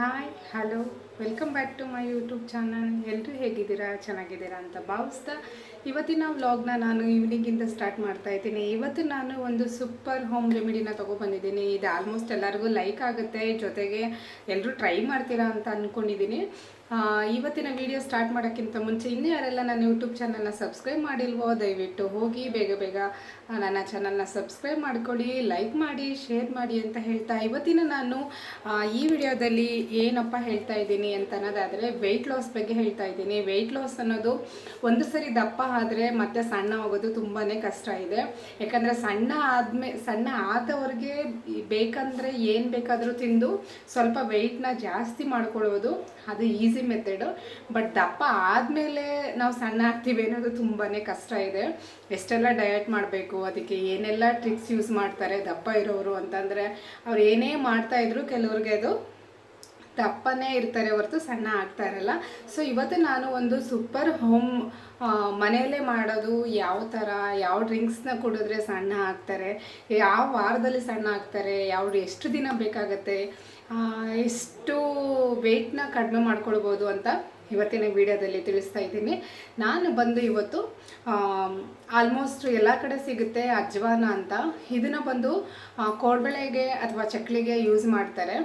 Hi hello welcome back to my YouTube channel ಎಲ್ಲರೂ ಹೇಗಿದ್ದೀರಾ? ಚೆನ್ನಾಗಿದ್ದೀರಾ ಅಂತ ಭಾವಿಸ್ತಾ ಇವತ್ತಿನ ವ್ಲಾಗ್ನ ನಾನು ಈವ್ನಿಂಗಿಂದ ಸ್ಟಾರ್ಟ್ ಮಾಡ್ತಾ ಇದ್ದೀನಿ. ಇವತ್ತು ನಾನು ಒಂದು ಸೂಪರ್ ಹೋಮ್ ರೆಮಿಡಿನ ತೊಗೊಬಂದಿದ್ದೀನಿ ಇದು ಆಲ್ಮೋಸ್ಟ್ ಎಲ್ಲರಿಗೂ ಲೈಕ್ ಆಗುತ್ತೆ. ಜೊತೆಗೆ ಎಲ್ಲರೂ ಟ್ರೈ ಮಾಡ್ತೀರಾ ಅಂತ ಅಂದ್ಕೊಂಡಿದ್ದೀನಿ ಇವತ್ತಿನ ವಿಡಿಯೋ ಸ್ಟಾರ್ಟ್ ಮಾಡೋಕ್ಕಿಂತ ಮುಂಚೆ ಇನ್ನೂ ಯಾರೆಲ್ಲ ನನ್ನ ಯೂಟ್ಯೂಬ್ ಚಾನಲ್ನ ಸಬ್ಸ್ಕ್ರೈಬ್ ಮಾಡಿಲ್ವೋ, ದಯವಿಟ್ಟು ಹೋಗಿ ಬೇಗ ಬೇಗ ನನ್ನ ಚಾನಲ್ನ ಸಬ್ಸ್ಕ್ರೈಬ್ ಮಾಡ್ಕೊಳ್ಳಿ ಲೈಕ್ ಮಾಡಿ ಶೇರ್ ಮಾಡಿ ಅಂತ ಹೇಳ್ತಾ ಇವತ್ತಿನ ನಾನು ಈ ವಿಡಿಯೋದಲ್ಲಿ ಏನಪ್ಪ ಹೇಳ್ತಾ ಇದ್ದೀನಿ ಅಂತ ಅನ್ನೋದಾದರೆ ವೆಯ್ಟ್ ಲಾಸ್ ಬಗ್ಗೆ ಹೇಳ್ತಾ ಇದ್ದೀನಿ. ವೆಯ್ಟ್ ಲಾಸ್ ಅನ್ನೋದು ಒಂದು ಸರಿ ದಪ್ಪ ಆದರೆ ಮತ್ತೆ ಸಣ್ಣ ಹೋಗೋದು ತುಂಬಾ ಕಷ್ಟ ಇದೆ. ಯಾಕಂದರೆ ಸಣ್ಣ ಆದ್ಮೇ, ಸಣ್ಣ ಆದವ್ರಿಗೆ ಬೇಕಂದರೆ ಏನು ಬೇಕಾದರೂ ತಿಂದು ಸ್ವಲ್ಪ ವೆಯ್ಟ್ನ ಜಾಸ್ತಿ ಮಾಡ್ಕೊಳ್ಳೋದು ಅದು ಈಸಿ ಮೆಥಡು ಬಟ್ ದಪ್ಪ ಆದಮೇಲೆ ನಾವು ಸಣ್ಣ ಆಗ್ತೀವಿ ಅನ್ನೋದು ತುಂಬಾ ಕಷ್ಟ ಇದೆ. ಎಷ್ಟೆಲ್ಲ ಡಯಟ್ ಮಾಡಬೇಕು, ಅದಕ್ಕೆ ಏನೆಲ್ಲ ಟ್ರಿಕ್ಸ್ ಯೂಸ್ ಮಾಡ್ತಾರೆ, ದಪ್ಪ ಇರೋರು ಅಂತಂದರೆ ಅವ್ರು ಏನೇ ಮಾಡ್ತಾ ಇದ್ರು ಕೆಲವ್ರಿಗೆ ಅದು ದಪ್ಪನೇ ಇರ್ತಾರೆ ಹೊರತು ಸಣ್ಣ ಆಗ್ತಾ ಇರಲ್ಲ. ಸೊ ಇವತ್ತು ನಾನು ಒಂದು ಸೂಪರ್ ಹೋಮ್ ಮನೆಯಲ್ಲೇ ಮಾಡೋದು, ಯಾವ ಥರ, ಯಾವ ಡ್ರಿಂಕ್ಸ್ನ ಕುಡಿದ್ರೆ ಸಣ್ಣ ಆಗ್ತಾರೆ, ಯಾವ ವಾರದಲ್ಲಿ ಸಣ್ಣ ಆಗ್ತಾರೆ ಯಾವ ಎಷ್ಟು ದಿನ ಬೇಕಾಗತ್ತೆ ಎಷ್ಟು ವೆಯ್ಟ್ನ ಕಡಿಮೆ ಮಾಡ್ಕೊಳ್ಬೋದು ಅಂತ ಇವತ್ತಿನ ವಿಡಿಯೋದಲ್ಲಿ ತಿಳಿಸ್ತಾ ಇದ್ದೀನಿ. ನಾನು ಬಂದು ಇವತ್ತು ಆಲ್ಮೋಸ್ಟ್ ಎಲ್ಲ ಕಡೆ ಸಿಗುತ್ತೆ ಅಜ್ವಾನ ಅಂತ. ಇದನ್ನು ಬಂದು ಕೋಡ್ಬಳೆಗೆ ಅಥವಾ ಚಕ್ಲಿಗೆ ಯೂಸ್ ಮಾಡ್ತಾರೆ.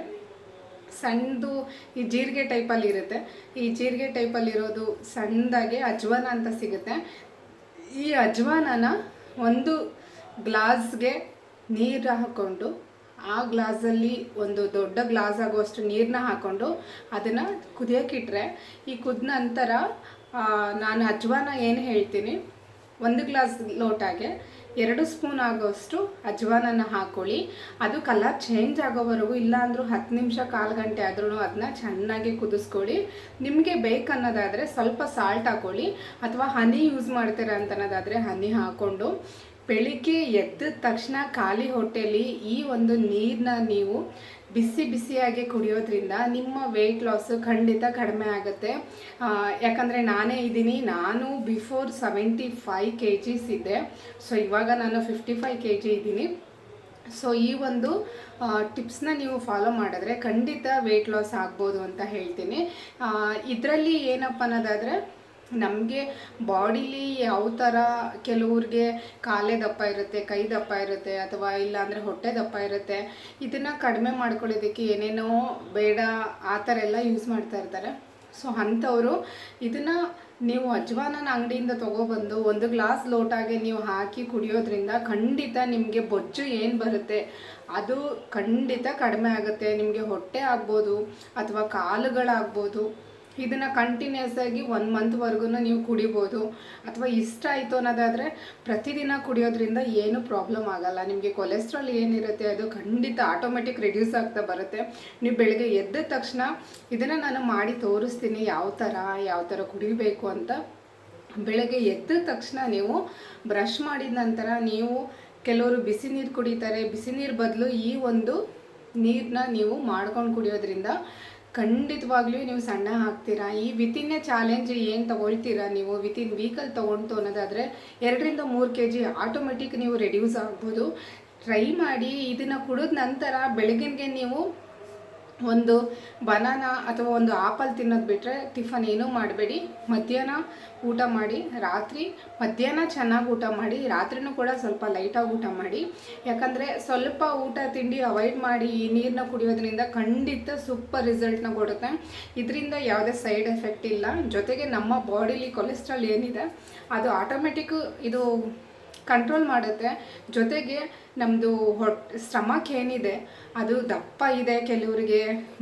ಸಣ್ಣದು ಈ ಜೀರಿಗೆ ಟೈಪಲ್ಲಿ ಇರುತ್ತೆ. ಈ ಜೀರಿಗೆ ಟೈಪಲ್ಲಿರೋದು ಸಣ್ಣದಾಗೆ ಅಜ್ವಾನ ಅಂತ ಸಿಗುತ್ತೆ. ಈ ಅಜ್ವಾನನ ಒಂದು ಗ್ಲಾಸ್ಗೆ ನೀರು ಹಾಕ್ಕೊಂಡು ಆ ಗ್ಲಾಸಲ್ಲಿ ಒಂದು ದೊಡ್ಡ ಗ್ಲಾಸ್ ಆಗುವಷ್ಟು ನೀರನ್ನ ಹಾಕ್ಕೊಂಡು ಅದನ್ನು ಕುದಿಯೋಕ್ಕಿಟ್ರೆ ಈ ಕುದ ನಂತರ ನಾನು ಅಜ್ವಾನ ಏನು ಹೇಳ್ತೀನಿ, ಒಂದು ಗ್ಲಾಸ್ ಲೋಟಾಗೆ ಎರಡು ಸ್ಪೂನ್ ಆಗೋಷ್ಟು ಅಜ್ವಾನನ ಹಾಕ್ಕೊಳ್ಳಿ ಅದು ಕಲರ್ ಚೇಂಜ್ ಆಗೋವರೆಗೂ ಇಲ್ಲಾಂದ್ರೂ ಹತ್ತು ನಿಮಿಷ, ಕಾಲು ಗಂಟೆ ಆದ್ರೂ ಅದನ್ನ ಚೆನ್ನಾಗಿ ಕುದಿಸ್ಕೊಳ್ಳಿ. ನಿಮಗೆ ಬೇಕನ್ನೋದಾದರೆ ಸ್ವಲ್ಪ ಸಾಲ್ಟ್ ಹಾಕ್ಕೊಳ್ಳಿ ಅಥವಾ ಹನಿ ಯೂಸ್ ಮಾಡ್ತೀರ ಅಂತ ಅನ್ನೋದಾದರೆ ಹನಿ ಹಾಕ್ಕೊಂಡು ಬೆಳಿಗ್ಗೆ ಎದ್ದ ತಕ್ಷಣ ಖಾಲಿ ಹೊಟ್ಟೆಲಿ ಈ ಒಂದು ನೀರನ್ನ ನೀವು ಬಿಸಿ ಬಿಸಿಯಾಗಿ ಕುಡಿಯೋದ್ರಿಂದ ನಿಮ್ಮ ವೆಯ್ಟ್ ಲಾಸ್ ಖಂಡಿತ ಕಡಿಮೆ ಆಗುತ್ತೆ. ಯಾಕಂದರೆ ನಾನೇ ಇದ್ದೀನಿ, ನಾನು before seventy five K Gs ಇದ್ದೆ. ಸೊ ಇವಾಗ ನಾನು ಫಿಫ್ಟಿ ಫೈವ್ ಕೆ ಜಿ ಇದ್ದೀನಿ. ಸೊ ಈ ಒಂದು ಟಿಪ್ಸ್ನ ನೀವು ಫಾಲೋ ಮಾಡಿದ್ರೆ ಖಂಡಿತ ವೆಯ್ಟ್ ಲಾಸ್ ಆಗ್ಬೋದು ಅಂತ ಹೇಳ್ತೀನಿ. ಇದರಲ್ಲಿ ಏನಪ್ಪ ಅನ್ನೋದಾದರೆ ನಮಗೆ ಬಾಡಿಲಿ ಯಾವ ಥರ ಕೆಲವ್ರಿಗೆ ಕಾಲೇ ದಪ್ಪ ಇರುತ್ತೆ, ಕೈ ದಪ್ಪ ಇರುತ್ತೆ ಅಥವಾ ಇಲ್ಲ ಅಂದರೆ ಹೊಟ್ಟೆ ದಪ್ಪ ಇರುತ್ತೆ, ಇದನ್ನು ಕಡಿಮೆ ಮಾಡ್ಕೊಳ್ಳೋದಕ್ಕೆ ಏನೇನೋ ಬೇಡ ಆ ಥರ ಎಲ್ಲ ಯೂಸ್ ಮಾಡ್ತಾ ಇರ್ತಾರೆ. ಸೊ ಅಂಥವರು ಇದನ್ನು ನೀವು ಅಜ್ವಾನನ ಅಂಗಡಿಯಿಂದ ತೊಗೊಬಂದು ಒಂದು ಗ್ಲಾಸ್ ಲೋಟಾಗೆ ನೀವು ಹಾಕಿ ಕುಡಿಯೋದ್ರಿಂದ ಖಂಡಿತ ನಿಮಗೆ ಬೊಜ್ಜು ಏನು ಬರುತ್ತೆ, ಅದು ಖಂಡಿತ ಕಡಿಮೆ ಆಗುತ್ತೆ, ನಿಮಗೆ ಹೊಟ್ಟೆ ಆಗ್ಬೋದು ಅಥವಾ ಕಾಲುಗಳಾಗ್ಬೋದು. ಇದನ್ನು ಕಂಟಿನ್ಯೂಸ್ ಆಗಿ ಒನ್ ಮಂತ್ವರೆಗೂ ನೀವು ಕುಡಿಬೋದು. ಅಥವಾ ಇಷ್ಟ ಆಯಿತು ಅನ್ನೋದಾದರೆ ಪ್ರತಿದಿನ ಕುಡಿಯೋದ್ರಿಂದ ಏನು ಪ್ರಾಬ್ಲಮ್ ಆಗಲ್ಲ. ನಿಮಗೆ ಕೊಲೆಸ್ಟ್ರಾಲ್ ಏನಿರುತ್ತೆ ಅದು ಖಂಡಿತ ಆಟೋಮೆಟಿಕ್ ರಿಡ್ಯೂಸ್ ಆಗ್ತಾ ಬರುತ್ತೆ. ನೀವು ಬೆಳಗ್ಗೆ ಎದ್ದ ತಕ್ಷಣ ಇದನ್ನು ನಾನು ಮಾಡಿ ತೋರಿಸ್ತೀನಿ ಯಾವ ಥರ ಯಾವ ಥರ ಕುಡಿಬೇಕು ಅಂತ. ಬೆಳಗ್ಗೆ ಎದ್ದ ತಕ್ಷಣ ನೀವು ಬ್ರಷ್ ಮಾಡಿದ ನಂತರ ನೀವು ಕೆಲವರು ಬಿಸಿ ನೀರು ಕುಡಿತಾರೆ. ಬಿಸಿ ನೀರು ಬದಲು ಈ ಒಂದು ನೀರನ್ನ ನೀವು ಮಾಡ್ಕೊಂಡು ಕುಡಿಯೋದ್ರಿಂದ ಖಂಡಿತವಾಗ್ಲೂ ನೀವು ಸಣ್ಣ ಹಾಕ್ತೀರಾ ಈ ವಿತಿನ್ ಚಾಲೆಂಜ್ ಏನು ತಗೊಳ್ತೀರಾ ನೀವು? ವಿತಿನ್ ವೀಕಲ್ಲಿ ತೊಗೊಂಡು ಅನ್ನೋದಾದರೆ ಎರಡರಿಂದ ಮೂರು ಕೆ ಜಿ ಆಟೋಮೆಟಿಕ್ ನೀವು ರೆಡ್ಯೂಸ್ ಆಗ್ಬೋದು. ಟ್ರೈ ಮಾಡಿ, ಇದನ್ನು ಕುಡಿದ ನಂತರ ಬೆಳಗಿನಗೆ ನೀವು ಒಂದು ಬನಾನ ಅಥವಾ ಒಂದು ಆಪಲ್ ತಿನ್ನೋದು ಬಿಟ್ಟರೆ ಟಿಫನ್ ಏನೂ ಮಾಡಬೇಡಿ. ಮಧ್ಯಾಹ್ನ ಊಟ ಮಾಡಿ, ರಾತ್ರಿ ಮಧ್ಯಾಹ್ನ ಚೆನ್ನಾಗಿ ಊಟ ಮಾಡಿ, ರಾತ್ರಿನೂ ಕೂಡ ಸ್ವಲ್ಪ ಲೈಟಾಗಿ ಊಟ ಮಾಡಿ. ಯಾಕಂದರೆ ಸ್ವಲ್ಪ ಊಟ ತಿಂಡಿ ಅವಾಯ್ಡ್ ಮಾಡಿ ಈ ನೀರನ್ನ ಕುಡಿಯೋದ್ರಿಂದ ಖಂಡಿತ ಸೂಪರ್ ರಿಸಲ್ಟ್ನ ಕೊಡುತ್ತೆ. ಇದರಿಂದ ಯಾವುದೇ ಸೈಡ್ ಎಫೆಕ್ಟ್ ಇಲ್ಲ. ಜೊತೆಗೆ ನಮ್ಮ ಬಾಡಿಲಿ ಕೊಲೆಸ್ಟ್ರಾಲ್ ಏನಿದೆ, ಅದು ಆಟೋಮೆಟಿಕ್ ಇದು ಕಂಟ್ರೋಲ್ ಮಾಡುತ್ತೆ. ಜೊತೆಗೆ ನಮ್ಮದು ಹೊಟ್ಟೆ ಸ್ಟಮಕ್ ಏನಿದೆ, ಅದು ದಪ್ಪ ಇದೆ. ಕೆಲವರಿಗೆ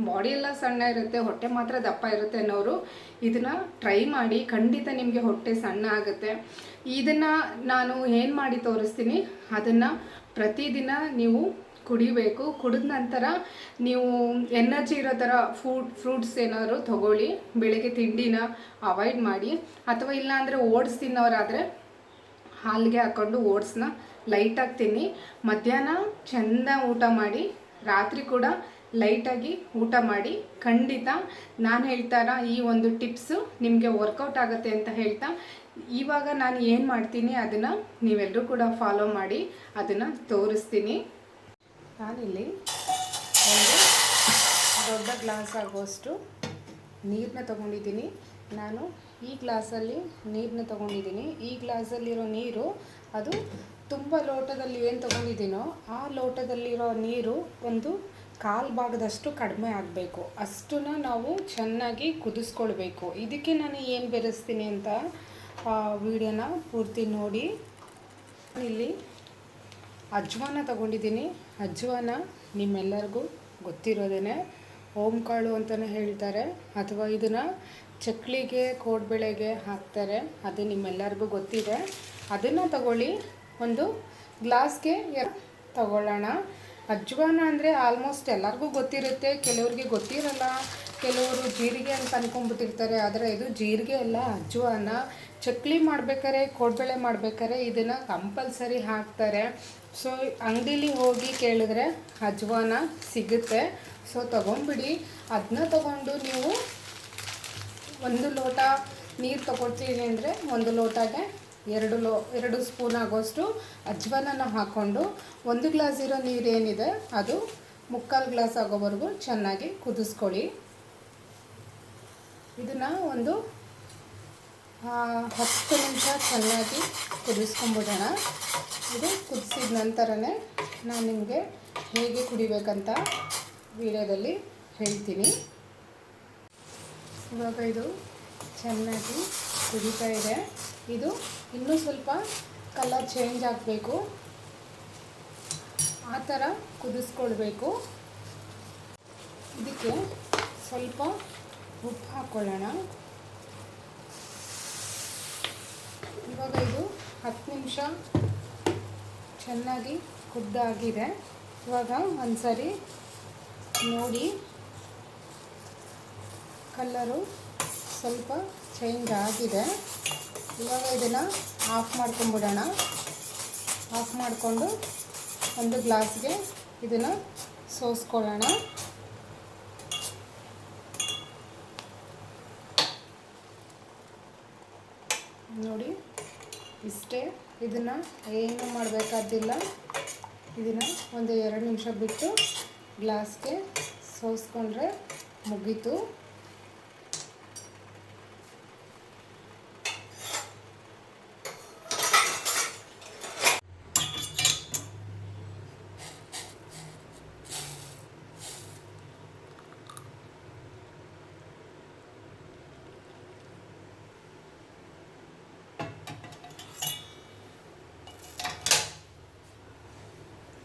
ಬಾಡಿ ಎಲ್ಲ ಸಣ್ಣ ಇರುತ್ತೆ, ಹೊಟ್ಟೆ ಮಾತ್ರ ದಪ್ಪ ಇರುತ್ತೆ ಅನ್ನೋರು ಇದನ್ನು ಟ್ರೈ ಮಾಡಿ ಖಂಡಿತ ನಿಮಗೆ ಹೊಟ್ಟೆ ಸಣ್ಣ ಆಗುತ್ತೆ. ಇದನ್ನು ನಾನು ಏನು ಮಾಡಿ ತೋರಿಸ್ತೀನಿ, ಅದನ್ನು ಪ್ರತಿದಿನ ನೀವು ಕುಡಿಬೇಕು. ಕುಡಿದ ನಂತರ ನೀವು ಎನರ್ಜಿ ಇರೋ ಥರ ಫುಡ್ ಫ್ರೂಟ್ಸ್ ಏನಾದರೂ ತಗೊಳ್ಳಿ. ಬೆಳಗ್ಗೆ ತಿಂಡಿನ ಅವಾಯ್ಡ್ ಮಾಡಿ. ಅಥವಾ ಇಲ್ಲಾಂದರೆ ಓಟ್ಸ್ ತಿನ್ನೋರಾದರೆ ಹಾಲಿಗೆ ಹಾಕ್ಕೊಂಡು ಓಟ್ಸ್ನ ಲೈಟಾಗಿ ತಿನ್ನಿ. ಮಧ್ಯಾಹ್ನ ಚೆಂದ ಊಟ ಮಾಡಿ, ರಾತ್ರಿ ಕೂಡ ಲೈಟಾಗಿ ಊಟ ಮಾಡಿ. ಖಂಡಿತ ನಾನು ಹೇಳ್ತಾರ ಈ ಒಂದು ಟಿಪ್ಸು ನಿಮಗೆ ವರ್ಕೌಟ್ ಆಗುತ್ತೆ ಅಂತ ಹೇಳ್ತಾ, ಇವಾಗ ನಾನು ಏನು ಮಾಡ್ತೀನಿ ಅದನ್ನು ನೀವೆಲ್ಲರೂ ಕೂಡ ಫಾಲೋ ಮಾಡಿ, ಅದನ್ನು ತೋರಿಸ್ತೀನಿ. ನಾನಿಲ್ಲಿ ಒಂದು ದೊಡ್ಡ ಗ್ಲಾಸ್ ಆಗುವಷ್ಟು ನೀರನ್ನ ತಗೊಂಡಿದ್ದೀನಿ. ನಾನು ಈ ಗ್ಲಾಸಲ್ಲಿ ನೀರನ್ನ ತಗೊಂಡಿದ್ದೀನಿ. ಈ ಗ್ಲಾಸಲ್ಲಿರೋ ನೀರು, ಅದು ತುಂಬ ಲೋಟದಲ್ಲಿ ಏನು ತಗೊಂಡಿದ್ದೀನೋ, ಆ ಲೋಟದಲ್ಲಿರೋ ನೀರು ಒಂದು ಕಾಲು ಭಾಗದಷ್ಟು ಕಡಿಮೆ ಆಗಬೇಕು. ಅಷ್ಟನ್ನ ನಾವು ಚೆನ್ನಾಗಿ ಕುದಿಸ್ಕೊಳ್ಬೇಕು. ಇದಕ್ಕೆ ನಾನು ಏನು ಬೆರೆಸ್ತೀನಿ ಅಂತ ವಿಡಿಯೋನ ಪೂರ್ತಿ ನೋಡಿ. ಇಲ್ಲಿ ಅಜ್ವಾನ ತಗೊಂಡಿದ್ದೀನಿ. ಅಜ್ವಾನ ನಿಮ್ಮೆಲ್ಲರಿಗೂ ಗೊತ್ತಿರೋದೇ ಓಂ ಕಾಳು ಅಂತಲೇ ಹೇಳ್ತಾರೆ. ಅಥವಾ ಇದನ್ನು ಚಕ್ಲಿಗೆ, ಕೋಡ್ಬೆಳೆಗೆ ಹಾಕ್ತಾರೆ. ಅದು ನಿಮ್ಮೆಲ್ಲರಿಗೂ ಗೊತ್ತಿದೆ. ಅದನ್ನು ತಗೊಳ್ಳಿ. ಒಂದು ಗ್ಲಾಸ್ಗೆ ತಗೊಳ್ಳೋಣ. ಅಜ್ವಾನ ಅಂದರೆ ಆಲ್ಮೋಸ್ಟ್ ಎಲ್ಲರಿಗೂ ಗೊತ್ತಿರುತ್ತೆ. ಕೆಲವ್ರಿಗೆ ಗೊತ್ತಿರಲ್ಲ. ಕೆಲವರು ಜೀರಿಗೆ ಅಂತ ಅನ್ಕೊಂಡ್ಬಿಟ್ಟಿರ್ತಾರೆ. ಆದರೆ ಇದು ಜೀರಿಗೆ ಅಲ್ಲ, ಅಜ್ವಾನ. ಚಕ್ಲಿ ಮಾಡ್ಬೇಕಾರೆ, ಕೋಡ್ಬೆಳೆ ಮಾಡ್ಬೇಕಾರೆ ಇದನ್ನು ಕಂಪಲ್ಸರಿ ಹಾಕ್ತಾರೆ. ಸೊ ಅಂಗಡೀಲಿ ಹೋಗಿ ಕೇಳಿದ್ರೆ ಅಜ್ವಾನ ಸಿಗುತ್ತೆ. ಸೊ ತೊಗೊಂಬಿಡಿ ಅದನ್ನ ತಗೊಂಡು ನೀವು ಒಂದು ಲೋಟ ನೀರು ತೊಗೊಳ್ತೀನಿ ಅಂದರೆ ಒಂದು ಲೋಟಗೆ ಎರಡು ಲೋ, ಎರಡು ಸ್ಪೂನ್ ಆಗೋಷ್ಟು ಅಜ್ವಾನನ ಹಾಕ್ಕೊಂಡು ಒಂದು ಗ್ಲಾಸ್ ಇರೋ ನೀರೇನಿದೆ ಅದು ಮುಕ್ಕಾಲು ಗ್ಲಾಸ್ ಆಗೋವರೆಗೂ ಚೆನ್ನಾಗಿ ಕುದಿಸ್ಕೊಳ್ಳಿ. ಇದನ್ನು ಒಂದು ಹತ್ತು ನಿಮಿಷ ಚೆನ್ನಾಗಿ ಕುದಿಸ್ಕೊಂಬಿಡೋಣ. ಇದು ಕುದಿಸಿದ ನಂತರನೇ ನಾನು ನಿಮಗೆ ಹೇಗೆ ಕುಡಿಬೇಕಂತ ವಿಡಿಯೋದಲ್ಲಿ ಹೇಳ್ತೀನಿ. ಇವಾಗ ಇದು ಚೆನ್ನಾಗಿ ಕುದೀತಾ ಇದೆ. ಇದು ಇನ್ನೂ ಸ್ವಲ್ಪ ಕಲರ್ ಚೇಂಜ್ ಆಗಬೇಕು. ಆ ಥರ ಕುದಿಸ್ಕೊಳ್ಬೇಕು. ಇದಕ್ಕೆ ಸ್ವಲ್ಪ ಉಪ್ಪು ಹಾಕ್ಕೊಳ್ಳೋಣ ಇವಾಗ ಇದು ಹತ್ತು ನಿಮಿಷ ಚೆನ್ನಾಗಿ ಕುದ್ದಾಗಿದೆ. ಇವಾಗ ಒಂದ್ಸರಿ ನೋಡಿ. ಕಲ್ಲರು ಸ್ವಲ್ಪ ಚೇಂಜ್ ಆಗಿದೆ. ಇವಾಗ ಇದನ್ನು ಆಫ್ ಮಾಡ್ಕೊಂಬಿಡೋಣ. ಆಫ್ ಮಾಡಿಕೊಂಡು ಒಂದು ಗ್ಲಾಸ್ಗೆ ಇದನ್ನು ಸೋಸ್ಕೊಳ್ಳೋಣ. ನೋಡಿ, ಇಷ್ಟೇ. ಇದನ್ನು ಏನು ಮಾಡಬೇಕಾದಿಲ್ಲ ಇದನ್ನು ಒಂದು ಎರಡು ನಿಮಿಷ ಬಿಟ್ಟು ಗ್ಲಾಸ್ಗೆ ಸೋಸ್ಕೊಂಡ್ರೆ ಮುಗೀತು.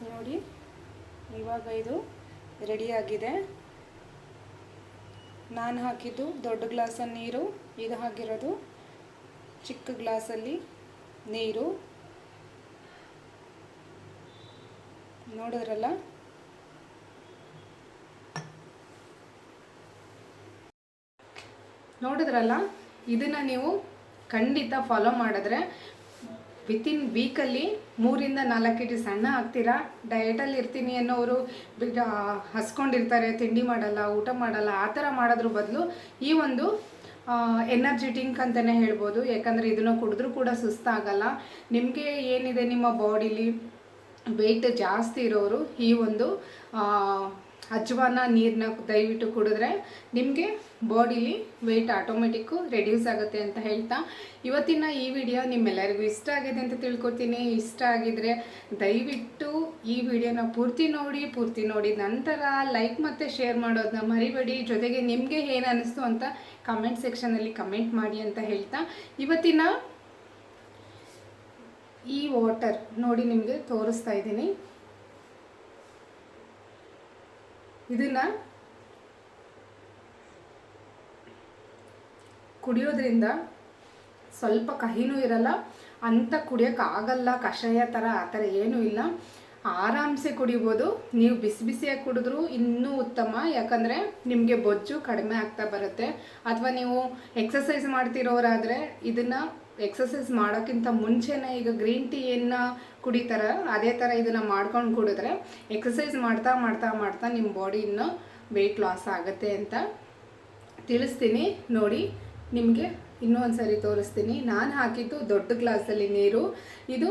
ನೋಡಿ ಇವಾಗ ಇದು ರೆಡಿಯಾಗಿದೆ. ನಾನು ಹಾಕಿದ್ದು ದೊಡ್ಡ ಗ್ಲಾಸಲ್ಲಿ ನೀರು, ಈಗ ಹಾಕಿರೋದು ಚಿಕ್ಕ ಗ್ಲಾಸಲ್ಲಿ ನೀರು. ನೋಡಿದ್ರಲ್ಲ? ನೋಡಿದ್ರಲ್ಲ? ಇದನ್ನು ನೀವು ಖಂಡಿತ ಫಾಲೋ ಮಾಡಿದ್ರೆ ವಿತಿನ್ ವೀಕಲ್ಲಿ ಮೂರಿಂದ ನಾಲ್ಕು ಕೆ ಜಿ ಸಣ್ಣ ಆಗ್ತೀರಾ? ಡಯಟಲ್ಲಿ ಇರ್ತೀನಿ ಅನ್ನೋರು ಹಸ್ಕೊಂಡಿರ್ತಾರೆ, ತಿಂಡಿ ಮಾಡಲ್ಲ, ಊಟ ಮಾಡಲ್ಲ, ಆ ಥರ ಮಾಡೋದ್ರ ಬದಲು ಈ ಒಂದು ಎನರ್ಜಿ ಡ್ರಿಂಕ್ ಅಂತಲೇ ಹೇಳ್ಬೋದು. ಯಾಕಂದರೆ ಇದನ್ನು ಕುಡಿದ್ರೂ ಕೂಡ ಸುಸ್ತಾಗಲ್ಲ. ನಿಮಗೆ ಏನಿದೆ ನಿಮ್ಮ ಬಾಡಿಲಿ ವೆಯ್ಟ್ ಜಾಸ್ತಿ ಇರೋರು ಈ ಒಂದು ಅಜ್ವಾನ ನೀರನ್ನ ದಯವಿಟ್ಟು ಕುಡಿದ್ರೆ ನಿಮಗೆ ಬಾಡಿಲಿ ವೆಯ್ಟ್ ಆಟೋಮೆಟಿಕ್ಕು ರೆಡ್ಯೂಸ್ ಆಗುತ್ತೆ ಅಂತ ಹೇಳ್ತಾ. ಇವತ್ತಿನ ಈ ವಿಡಿಯೋ ನಿಮ್ಮೆಲ್ಲರಿಗೂ ಇಷ್ಟ ಆಗಿದೆ ಅಂತ ತಿಳ್ಕೊತೀನಿ. ಇಷ್ಟ ಆಗಿದ್ರೆ ದಯವಿಟ್ಟು ಈ ವಿಡಿಯೋನ ಪೂರ್ತಿ ನೋಡಿ ಪೂರ್ತಿ ನೋಡಿ ನಂತರ ಲೈಕ್ ಮತ್ತು ಶೇರ್ ಮಾಡೋದನ್ನ ಮರಿಬೇಡಿ. ಜೊತೆಗೆ ನಿಮಗೆ ಏನು ಅನ್ನಿಸ್ತು ಅಂತ ಕಮೆಂಟ್ ಸೆಕ್ಷನಲ್ಲಿ ಕಮೆಂಟ್ ಮಾಡಿ ಅಂತ ಹೇಳ್ತಾ. ಇವತ್ತಿನ ಈ ವಾಟರ್ ನೋಡಿ ನಿಮಗೆ ತೋರಿಸ್ತಾ ಇದ್ದೀನಿ. ಇದನ್ನು ಕುಡಿಯೋದ್ರಿಂದ ಸ್ವಲ್ಪ ಕಹಿನೂ ಇರಲ್ಲ, ಅಂತ ಕುಡಿಯೋಕ್ಕಾಗಲ್ಲ ಕಷಾಯ ಥರ ಆ ಥರ ಏನೂ ಇಲ್ಲ. ಆರಾಮ್ಸೆ ಕುಡಿಬೋದು. ನೀವು ಬಿಸಿ ಬಿಸಿಯಾಗಿ ಕುಡಿದ್ರೂ ಇನ್ನೂ ಉತ್ತಮ. ಯಾಕಂದರೆ ನಿಮಗೆ ಬೊಜ್ಜು ಕಡಿಮೆ ಆಗ್ತಾ ಬರುತ್ತೆ. ಅಥವಾ ನೀವು ಎಕ್ಸಸೈಸ್ ಮಾಡ್ತಿರೋರಾದರೆ ಇದನ್ನು ಎಕ್ಸಸೈಸ್ ಮಾಡೋಕ್ಕಿಂತ ಮುಂಚೆನೇ ಈಗ ಗ್ರೀನ್ ಟೀ ಏನು ಕುಡಿತಾರ, ಅದೇ ಥರ ಇದನ್ನು ಮಾಡ್ಕೊಂಡು ಕುಡಿದ್ರೆ ಎಕ್ಸಸೈಸ್ ಮಾಡ್ತಾ ಮಾಡ್ತಾ ಮಾಡ್ತಾ ನಿಮ್ಮ ಬಾಡಿ ಇನ್ನೂ ವೆಯ್ಟ್ ಲಾಸ್ ಆಗುತ್ತೆ ಅಂತ ತಿಳಿಸ್ತೀನಿ. ನೋಡಿ, ನಿಮಗೆ ಇನ್ನೂ ಒಂದು ಸರಿ ತೋರಿಸ್ತೀನಿ. ನಾನು ಹಾಕಿದ್ದು ದೊಡ್ಡ ಗ್ಲಾಸಲ್ಲಿ ನೀರು. ಇದು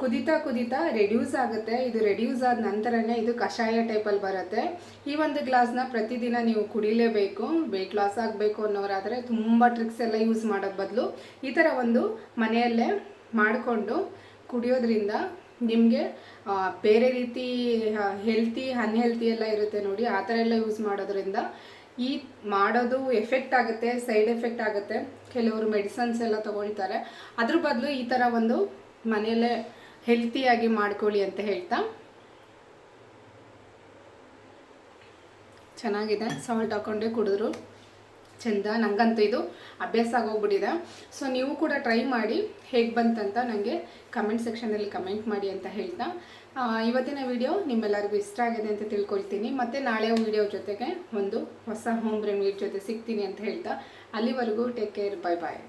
ಕುದಿತಾ ಕುದಿತಾ ಕುದೀತಾ ರೆಡ್ಯೂಸ್ ಆಗುತ್ತೆ. ಇದು ರೆಡ್ಯೂಸ್ ಆದ ನಂತರನೇ ಇದು ಕಷಾಯ ಟೈಪಲ್ಲಿ ಬರುತ್ತೆ. ಈ ಒಂದು ಗ್ಲಾಸ್ನ ಪ್ರತಿದಿನ ನೀವು ಕುಡಿಲೇಬೇಕು. ವೆಯ್ಟ್ ಲಾಸ್ ಆಗಬೇಕು ಅನ್ನೋರಾದರೆ ತುಂಬ ಟ್ರಿಕ್ಸ್ ಎಲ್ಲ ಯೂಸ್ ಮಾಡೋ ಬದಲು. ಈ ಥರ ಒಂದು ಮನೆಯಲ್ಲೇ ಮಾಡಿಕೊಂಡು ಕುಡಿಯೋದ್ರಿಂದ ನಿಮಗೆ ಬೇರೆ ರೀತಿ ಹೆಲ್ತಿ ಅನ್ಹೆಲ್ತಿ ಎಲ್ಲ ಇರುತ್ತೆ ನೋಡಿ, ಆ ಥರ ಎಲ್ಲ ಯೂಸ್ ಮಾಡೋದ್ರಿಂದ ಈ ಮಾಡೋದು ಎಫೆಕ್ಟ್ ಆಗುತ್ತೆ ಸೈಡ್ ಎಫೆಕ್ಟ್ ಆಗುತ್ತೆ. ಕೆಲವರು ಮೆಡಿಸನ್ಸ್ ಎಲ್ಲ ತಗೊಳ್ತಾರೆ. ಅದ್ರ ಬದಲು ಈ ಥರ ಒಂದು ಮನೆಯಲ್ಲೇ ಹೆಲ್ತಿಯಾಗಿ ಮಾಡ್ಕೊಳ್ಳಿ ಅಂತ ಹೇಳ್ತಾ. ಚೆನ್ನಾಗಿದೆ. ಸಾಲ್ಟ್ ಹಾಕೊಂಡೆ ಕುಡಿದ್ರು. ಚೆಂದ. ನಂಗಂತೂ ಇದು ಅಭ್ಯಾಸ ಆಗೋಗ್ಬಿಟ್ಟಿದೆ. ಸೊ ನೀವು ಕೂಡ ಟ್ರೈ ಮಾಡಿ ಹೇಗೆ ಬಂತಂತ ನನಗೆ ಕಮೆಂಟ್ ಸೆಕ್ಷನಲ್ಲಿ ಕಮೆಂಟ್ ಮಾಡಿ ಅಂತ ಹೇಳ್ತಾ. ಇವತ್ತಿನ ವಿಡಿಯೋ ನಿಮ್ಮೆಲ್ಲರಿಗೂ ಇಷ್ಟ ಆಗಿದೆ ಅಂತ ತಿಳ್ಕೊಳ್ತೀನಿ. ಮತ್ತು ನಾಳೆ ವಿಡಿಯೋ ಜೊತೆಗೆ ಒಂದು ಹೊಸ ಹೋಮ್ ರೆಮಿಡಿ ಜೊತೆ ಸಿಗ್ತೀನಿ ಅಂತ ಹೇಳ್ತಾ, ಅಲ್ಲಿವರೆಗೂ ಟೇಕ್ ಕೇರ್ ಬೈ ಬಾಯ್